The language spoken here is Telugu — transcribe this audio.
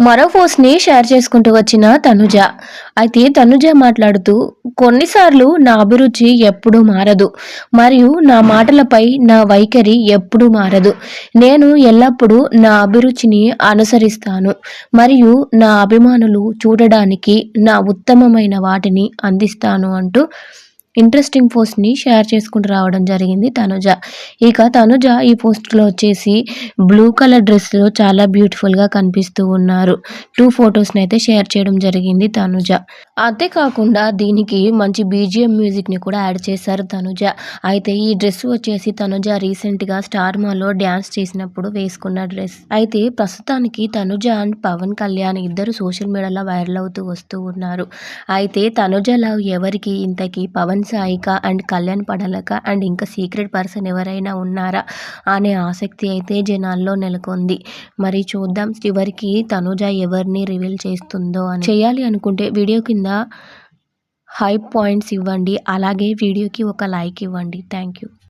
మరో పోస్ట్ని షేర్ చేసుకుంటూ వచ్చిన తనుజ. అయితే తనుజ మాట్లాడుతూ కొన్నిసార్లు నా అభిరుచి ఎప్పుడూ మారదు. మరియు నా మాటలపై నా వైఖరి ఎప్పుడూ మారదు. నేను ఎల్లప్పుడూ నా అభిరుచిని అనుసరిస్తాను. మరియు నా అభిమానులు చూడడానికి నా ఉత్తమమైన వాటిని అందిస్తాను అంటూ ఇంట్రెస్టింగ్ పోస్ట్ని షేర్ చేసుకుంటూ రావడం జరిగింది తనుజ. ఇక తనుజ ఈ పోస్ట్లో వచ్చేసి బ్లూ కలర్ డ్రెస్లో చాలా బ్యూటిఫుల్గా కనిపిస్తూ ఉన్నారు. టూ ఫొటోస్ని అయితే షేర్ చేయడం జరిగింది తనుజ. అంతేకాకుండా దీనికి మంచి బీజిఎం మ్యూజిక్ని కూడా యాడ్ చేశారు తనుజ. అయితే ఈ డ్రెస్ వచ్చేసి తనుజ రీసెంట్గా స్టార్ మాలో డ్యాన్స్ చేసినప్పుడు వేసుకున్న డ్రెస్. అయితే ప్రస్తుతానికి తనుజ అండ్ పవన్ కళ్యాణ్ ఇద్దరు సోషల్ మీడియాలో వైరల్ అవుతూ వస్తూ ఉన్నారు. అయితే తనుజ లవ్ ఎవరికి ఇంతకీ పవన్ సాయిక అండ్ కళ్యాణ్ పడలక అండ్ ఇంకా సీక్రెట్ పర్సన్ ఎవరైనా ఉన్నారా అనే ఆసక్తి అయితే జనాల్లో నెలకొంది. మరి చూద్దాం చివరికి తనుజ ఎవరిని రివీల్ చేస్తుందో అని. చేయాలి అనుకుంటే వీడియో కింద హై పాయింట్స్ ఇవ్వండి. అలాగే వీడియోకి ఒక లైక్ ఇవ్వండి. Thank you.